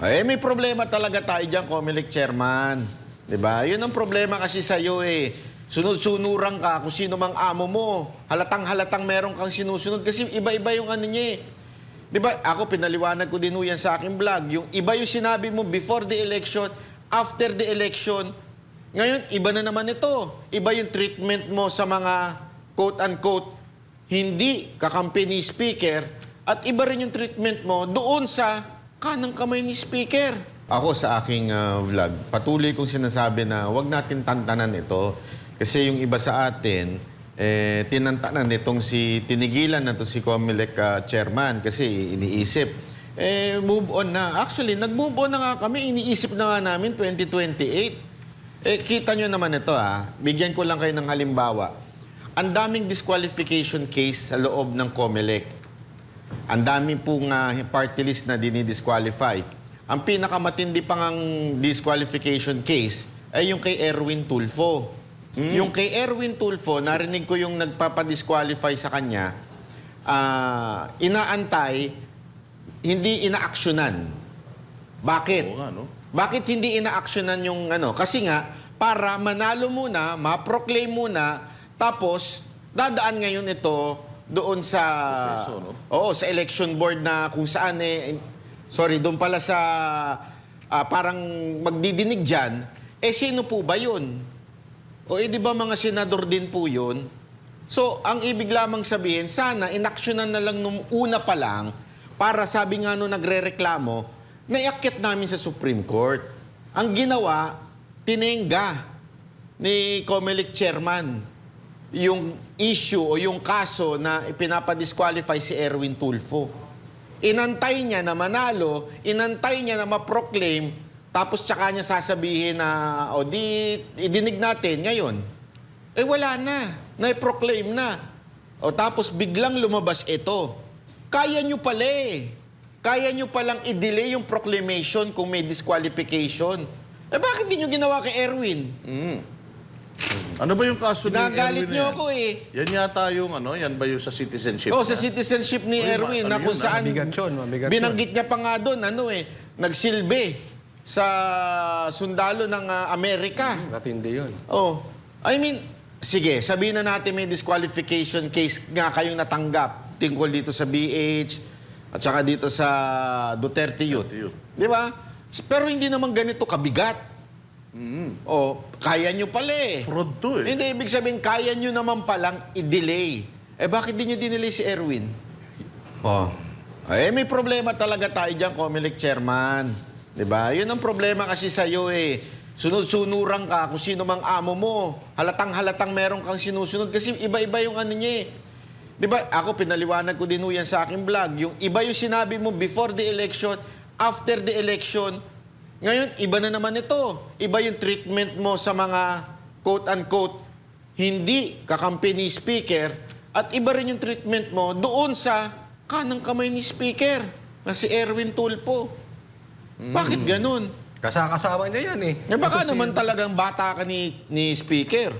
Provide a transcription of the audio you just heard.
Eh, may problema talaga tayo dyan, Comelec Chairman. 'Di ba? Yun ang problema kasi sa'yo eh. Sunod-sunuran ka kung sino mang amo mo. Halatang-halatang meron kang sinusunod kasi iba-iba yung ano niya eh. 'Di ba? Ako pinaliwanag ko din yan sa aking vlog. Yung iba yung sinabi mo before the election, after the election. Ngayon, iba na naman ito. Iba yung treatment mo sa mga quote-unquote hindi kakampi ni speaker at iba rin yung treatment mo doon sa kanang kamay ni speaker. Ako sa aking ah, vlog, patuloy kong sinasabi na wag natin tantanan ito kasi yung iba sa atin, eh, tinantanan itong si, tinigilan na to si Comelec ah, chairman kasi iniisip, eh, move on na. Actually, nag-move on na nga kami, iniisip na nga namin 2028. Eh, kita nyo naman ito ah. Bigyan ko lang kayo ng halimbawa. Ang daming disqualification case sa loob ng COMELEC. Ang daming pong ah, party list na dinidisqualify. Ang pinakamatindi pang ang disqualification case ay yung kay Erwin Tulfo. Yung kay Erwin Tulfo, narinig ko yung nagpapadisqualify sa kanya, ah, inaantay, hindi inaaksyonan. Bakit? Oo nga, no? Bakit hindi inaaksyonan yung ano? Kasi nga, para manalo muna, ma-proclaim muna, tapos dadaan ngayon ito doon sa... Oo, sa election board na kung saan eh... Sorry, doon pala sa... ah, parang magdidinig dyan. Eh, sino po ba yun? O eh, di ba mga senador din po yun? So, ang ibig lamang sabihin, sana inaksyonan na lang nung una pa lang para sabi nga nung nagre-reklamo, naiakit namin sa Supreme Court. Ang ginawa, tinengga ni Comelec Chairman yung issue o yung kaso na ipinapadisqualify si Erwin Tulfo. Inantay niya na manalo, inantay niya na ma-proclaim, tapos tsaka niya sasabihin na, o di, idinig natin ngayon. Eh wala na, na-proclaim na. O tapos biglang lumabas ito. Kaya nyo pala eh. Kaya nyo palang i-delay yung proclamation kung may disqualification. Eh bakit di nyo ginawa kay Erwin? Ano ba yung kaso ni Nagalit Erwin nyo na yan? ako eh. Yan yata yung ano, yan ba yung sa citizenship Oh, sa niya? citizenship ni Uy, Erwin ano na kung saan Mabigat yun, mabigat yun. binanggit niya pa nga doon, ano eh, nagsilbi sa sundalo ng ah, Amerika. Matindi yun. Oh, I mean, sige, sabihin na natin may disqualification case nga kayong natanggap tungkol dito sa BH at saka dito sa Duterte Youth. Duterte Youth. Di ba? Pero hindi naman ganito kabigat. Oh, kaya nyo pala eh. Fraud to eh. Hindi, ibig sabihin, kaya nyo naman palang i-delay. Eh, bakit di nyo dinelay si Erwin? Oh. Eh, may problema talaga tayo dyan, Comelec Chairman. 'Di ba? Yun ang problema kasi sa'yo eh. Sunod-sunuran ka kung sino mang amo mo. Halatang-halatang meron kang sinusunod kasi iba-iba yung ano niya eh. 'Di ba? Ako pinaliwanag ko din yan sa aking vlog. Yung iba yung sinabi mo before the election, after the election. Ngayon, iba na naman ito. Iba yung treatment mo sa mga quote-unquote hindi kakampi ni speaker at iba rin yung treatment mo doon sa kanang kamay ni speaker na si Erwin Tulpo. Bakit ganun? Kasakasama niya yan eh. Eh baka Kasi- naman talagang bata ka ni, ni speaker.